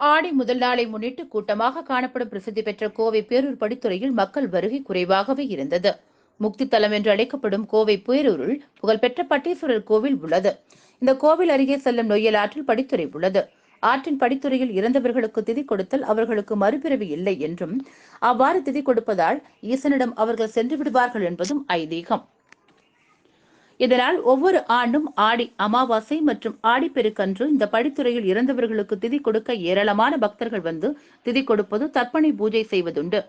ஆடி முதல் நாளை முன்னிட்டு கூட்டமாக காணப்படும் பிரசித்தி பெற்ற கோவை பேரூர் படித்துறையில் மக்கள் வருகை குறைவாகவே இருந்தது. முக்தி தலம் என்று அழைக்கப்படும் கோவை பேரூரில் புகழ்பெற்ற பட்டீஸ்வரர் கோவில் உள்ளது. இந்த கோவில் அருகே செல்லும் நொய்யல் ஆற்றில் படித்துறை உள்ளது. ஆற்றின் படித்துறையில் இறந்தவர்களுக்கு திதி கொடுத்தல் அவர்களுக்கு மறுபிறவி இல்லை என்றும் அவ்வாறு திதி கொடுப்பதால் ஈசனிடம் அவர்கள் சென்று விடுவார்கள் என்பதும் ஐதீகம். இதனால் ஒவ்வொரு ஆண்டும் ஆடி அமாவாசை மற்றும் ஆடிப்பெருக்கன்று இந்த படித்துறையில் இறந்தவர்களுக்கு திதி கொடுக்க ஏராளமான பக்தர்கள் வந்து திதி கொடுப்பது தர்ப்பணி பூஜை செய்வதுண்டு.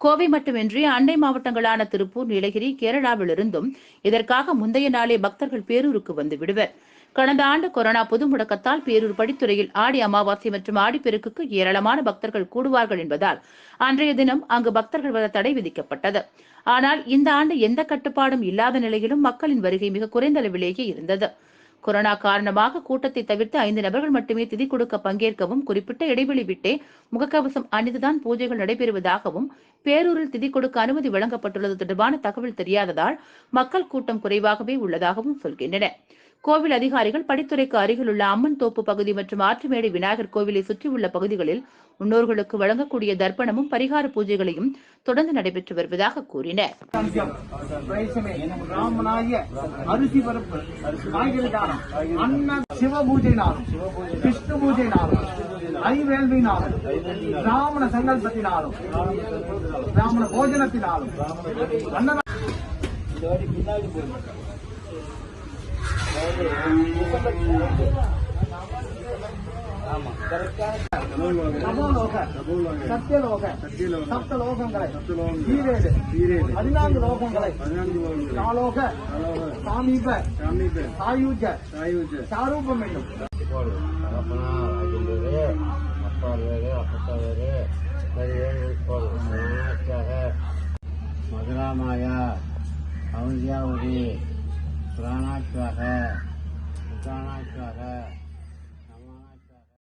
கோவை மட்டுமின்றி அண்டை மாவட்டங்களான திருப்பூர் நீலகிரி கேரளாவிலிருந்தும் இதற்காக முந்தைய நாளே பக்தர்கள் பேரூருக்கு வந்து விடுவர். கடந்த ஆண்டு கொரோனா பொது முடக்கத்தால் பேரூர் படித்துறையில் ஆடி அமாவாசை மற்றும் ஆடிப்பெருக்குக்கு ஏராளமான பக்தர்கள் கூடுவார்கள் என்பதால் அன்றைய தினம் அங்கு பக்தர்கள் வர தடை விதிக்கப்பட்டது. ஆனால் இந்த ஆண்டு எந்த கட்டுப்பாடும் இல்லாத நிலையிலும் மக்களின் வருகை மிக குறைந்த அளவிலேயே இருந்தது. கொரோனா காரணமாக கூட்டத்தை தவிர்த்து ஐந்து நபர்கள் மட்டுமே திதி கொடுக்க பங்கேற்கவும் குறிப்பிட்ட இடைவெளி விட்டே முகக்கவசம் அணிந்துதான் பூஜைகள் நடைபெறுவதாகவும் பேரூரில் திதி கொடுக்க அனுமதி வழங்கப்பட்டுள்ளது தொடர்பான தகவல் தெரியாததால் மக்கள் கூட்டம் குறைவாகவே உள்ளதாகவும் சொல்கின்றனர். கோவில் அதிகாரிகள் படித்துறைக்கு அருகிலுள்ள அம்மன் தோப்பு பகுதி மற்றும் ஆற்றுமேடு விநாயகர் கோவிலை சுற்றியுள்ள பகுதிகளில் முன்னோர்களுக்கு வழங்கக்கூடிய தர்ப்பணமும் பரிகார பூஜைகளையும் தொடர்ந்து நடைபெற்று வருவதாக கூறினர். பிரேசமே அரிசி பருப்பு விஷ்ணு பூஜை பிராமண சங்கல்பத்தினாலும் பிராமண போஜனத்தினாலும் அன்னதானம் தபோலோக சத்தியலோக சப்த லோகங்களை ஈரேழு பதினான்கு லோகங்களை காலோக சாமீப சாயூஜ சாரூபம் என்னும் அப்பா வேறு அப்பா வேறு மதுராமாயா அவுந்தியாவதி பிராணாத்வக